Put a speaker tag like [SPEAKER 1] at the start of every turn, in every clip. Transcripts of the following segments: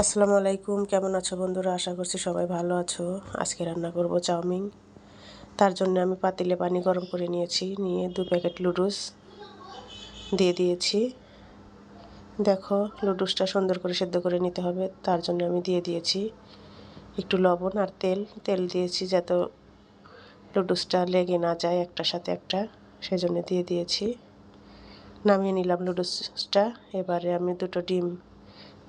[SPEAKER 1] আসসালামু আলাইকুম। কেমন আছো বন্ধুরা? আশা করছি সবাই ভালো আছো। আজকে রান্না করব চাউমিন। তার জন্য আমি পাতিলে পানি গরম করে নিয়েছি। নিয়ে দু প্যাকেট লুডুস দিয়ে দিয়েছি। দেখো, লুডুসটা সুন্দর করে সেদ্ধ করে নিতে হবে। তার জন্য আমি দিয়ে দিয়েছি একটু লবণ আর তেল। তেল দিয়েছি যাতে লুডুসটা লেগে না যায় একটার সাথে একটা। সেজন্য দিয়ে দিয়েছি। নামিয়ে নিলাম লুডুসটা। এবারে আমি দুটো ডিম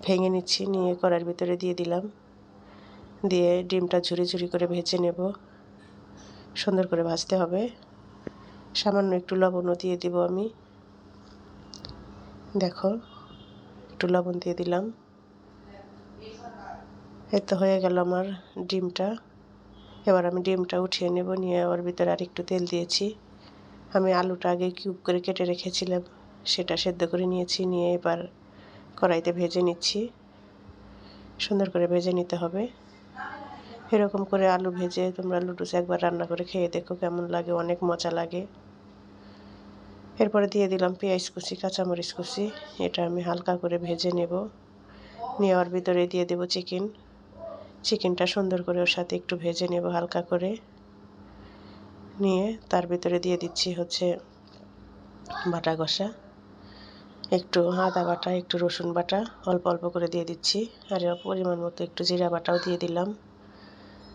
[SPEAKER 1] ভেঙে নিচ্ছি, নিয়ে কড়ার ভিতরে দিয়ে দিলাম। দিয়ে ডিমটা ঝুরি ঝুরি করে ভেজে নেব। সুন্দর করে ভাজতে হবে। সামান্য একটু লবণও দিয়ে দিব আমি। দেখো, একটু লবণ দিয়ে দিলাম। এই তো হয়ে গেল আমার ডিমটা। এবার আমি ডিমটা উঠিয়ে নেব, নিয়ে ওর ভিতরে আর একটু তেল দিয়েছি। আমি আলুটা আগে কিউব করে কেটে রেখেছিলাম, সেটা সেদ্ধ করে নিয়েছি, নিয়ে এবার কড়াইতে ভেজে নিচ্ছি। সুন্দর করে ভেজে নিতে হবে। এরকম করে আলু ভেজে তোমরা লুডুস একবার রান্না করে খেয়ে দেখো কেমন লাগে, অনেক মজা লাগে। এরপরে দিয়ে দিলাম পেঁয়াজ কুচি, কাঁচামরিচ কুচি। এটা আমি হালকা করে ভেজে নেব। নেওয়ার ভিতরে দিয়ে দেব চিকেন। চিকেনটা সুন্দর করে ওর সাথে একটু ভেজে নেব হালকা করে। নিয়ে তার ভিতরে দিয়ে দিচ্ছি হচ্ছে বাটা কষা। একটু আদা বাটা, একটু রসুন বাটা অল্প অল্প করে দিয়ে দিচ্ছি। আর পরিমাণ মতো একটু জিরা বাটাও দিয়ে দিলাম।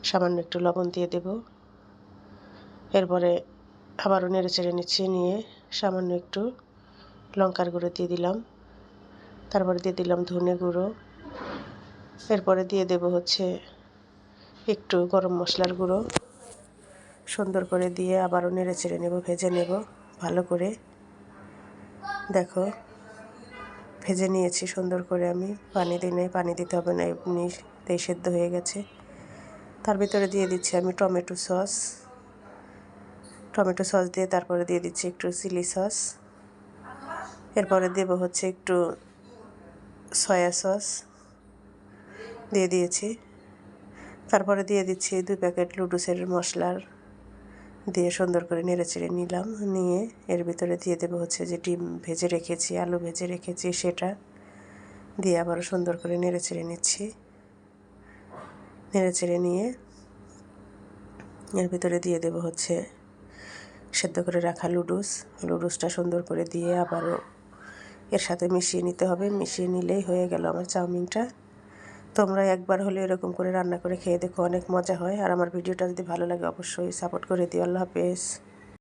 [SPEAKER 1] সামান্য একটু লবণ দিয়ে দেব। এরপরে আবারও নেড়ে চেড়ে নিচ্ছি, নিয়ে সামান্য একটু লঙ্কার গুঁড়ো দিয়ে দিলাম। তারপরে দিয়ে দিলাম ধনে গুঁড়ো। এরপরে দিয়ে দেব হচ্ছে একটু গরম মশলার গুঁড়ো। সুন্দর করে দিয়ে আবারও নেড়ে চেড়ে নেব, ভেজে নেব ভালো করে। দেখো ভেজে নিয়েছি সুন্দর করে আমি। পানি দিনে পানি দিতে হবে না, এমনি এমনিতেই সেদ্ধ হয়ে গেছে। তার ভিতরে দিয়ে দিচ্ছি আমি টমেটো সস। টমেটো সস দিয়ে তারপরে দিয়ে দিচ্ছি একটু চিলি সস। এরপরে দেব হচ্ছে একটু সয়া সস। দিয়ে দিয়েছি। তারপরে দিয়ে দিচ্ছি দুই প্যাকেট লুডুসের মশলার দিয়ে সুন্দর করে নেড়ে চেড়ে নিলাম। নিয়ে এর ভিতরে দিয়ে দেবো হচ্ছে যে ডিম ভেজে রেখেছি, আলু ভেজে রেখেছি, সেটা দিয়ে আবারও সুন্দর করে নেড়ে চেড়ে নিচ্ছি। নেড়ে চেড়ে নিয়ে এর ভিতরে দিয়ে দেব হচ্ছে সেদ্ধ করে রাখা লুডুস। লুডুসটা সুন্দর করে দিয়ে আবারও এর সাথে মিশিয়ে নিতে হবে। মিশিয়ে নিলেই হয়ে গেল আমার চাউমিনটা। তোমরা একবার হলে এরকম করে রান্না করে খেয়ে দেখো, অনেক মজা হয়। আর আমার ভিডিওটা যদি ভালো লাগে, অবশ্যই সাপোর্ট করে দিও। আল্লাহ হাফেজ।